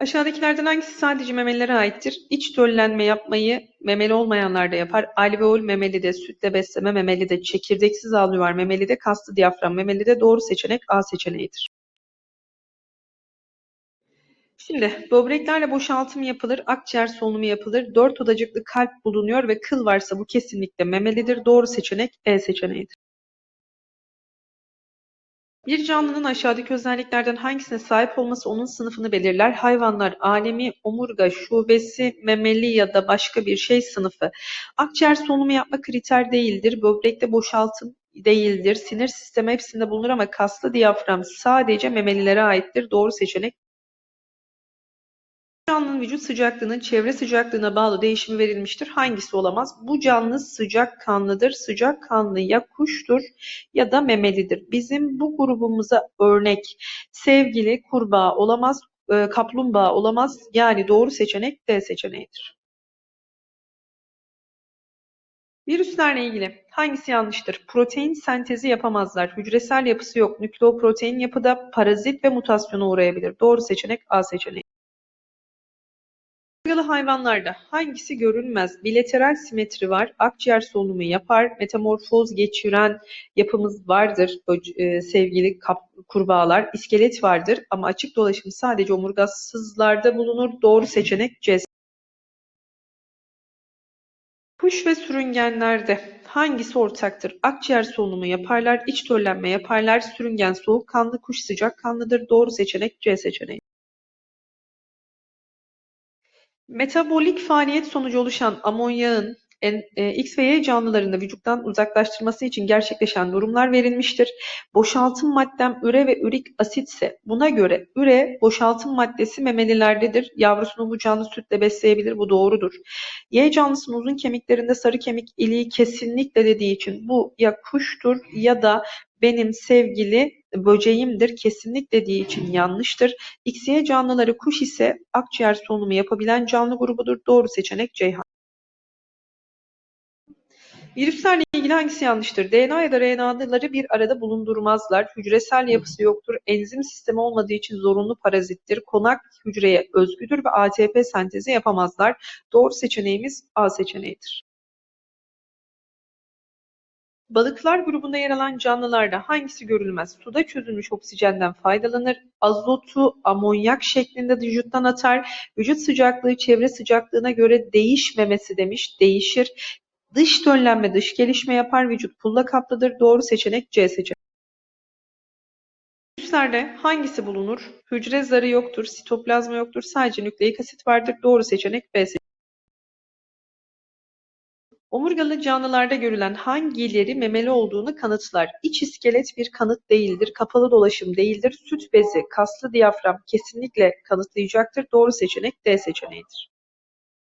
Aşağıdakilerden hangisi sadece memelilere aittir? İç döllenme yapmayı memeli olmayanlar da yapar. Alveol memelide, sütle besleme memelide, çekirdeksiz alveolar memelide, kaslı diyafram memelide doğru seçenek A seçeneğidir. Şimdi böbreklerle boşaltım yapılır, akciğer solunumu yapılır, dört odacıklı kalp bulunuyor ve kıl varsa bu kesinlikle memelidir. Doğru seçenek E seçeneğidir. Bir canlının aşağıdaki özelliklerden hangisine sahip olması onun sınıfını belirler? Hayvanlar alemi, omurga, şubesi, memeli ya da başka bir şey sınıfı. Akciğer solunumu yapma kriter değildir. Böbrekte boşaltım değildir. Sinir sistemi hepsinde bulunur ama kaslı diyafram sadece memelilere aittir. Doğru seçenek canlının vücut sıcaklığının çevre sıcaklığına bağlı değişimi verilmiştir. Hangisi olamaz? Bu canlı sıcak kanlıdır. Sıcak kanlı ya kuştur ya da memelidir. Bizim bu grubumuza örnek sevgili kurbağa olamaz, e, kaplumbağa olamaz. Yani doğru seçenek D seçeneğidir. Virüslerle ilgili hangisi yanlıştır? Protein sentezi yapamazlar. Hücresel yapısı yok. Nükleoprotein yapıda parazit ve mutasyona uğrayabilir. Doğru seçenek A seçeneği. Omurgalı hayvanlarda hangisi görülmez? Bilateral simetri var, akciğer solunumu yapar, metamorfoz geçiren yapımız vardır e, sevgili kurbağalar. İskelet vardır ama açık dolaşım sadece omurgasızlarda bulunur. Doğru seçenek C. Kuş ve sürüngenlerde hangisi ortaktır? Akciğer solunumu yaparlar, iç döllenme yaparlar, sürüngen soğukkanlı, kuş sıcakkanlıdır. Doğru seçenek C seçeneği. Metabolik faaliyet sonucu oluşan amonyağın e, X ve Y canlılarında vücuttan uzaklaştırması için gerçekleşen durumlar verilmiştir. Boşaltım maddem üre ve ürik asitse buna göre üre boşaltım maddesi memelilerdedir. Yavrusunu bu canlı sütle besleyebilir. Bu doğrudur. Y canlısının uzun kemiklerinde sarı kemik iliği kesinlikle dediği için bu ya kuştur ya da benim sevgili böceğimdir kesinlikle dediği için yanlıştır. XY canlıları kuş ise akciğer solunumu yapabilen canlı grubudur. Doğru seçenek Ceyhan. Virüslerle ilgili hangisi yanlıştır? DNA ya da RNA'ları bir arada bulundurmazlar. Hücresel yapısı yoktur. Enzim sistemi olmadığı için zorunlu parazittir. Konak hücreye özgüdür ve ATP sentezi yapamazlar. Doğru seçeneğimiz A seçeneğidir. Balıklar grubunda yer alan canlılarda hangisi görülmez? Suda çözülmüş oksijenden faydalanır. Azotu amonyak şeklinde vücuttan atar. Vücut sıcaklığı çevre sıcaklığına göre değişmemesi demiş. Değişir. Dış döllenme, dış gelişme yapar. Vücut pulla kaplıdır. Doğru seçenek C seçeneği. Virüslerde hangisi bulunur? Hücre zarı yoktur, sitoplazma yoktur, sadece nükleik asit vardır. Doğru seçenek B seçeneği. Omurgalı canlılarda görülen hangileri memeli olduğunu kanıtlar. İç iskelet bir kanıt değildir, kapalı dolaşım değildir, süt bezi, kaslı diyafram kesinlikle kanıtlayacaktır. Doğru seçenek D seçeneğidir.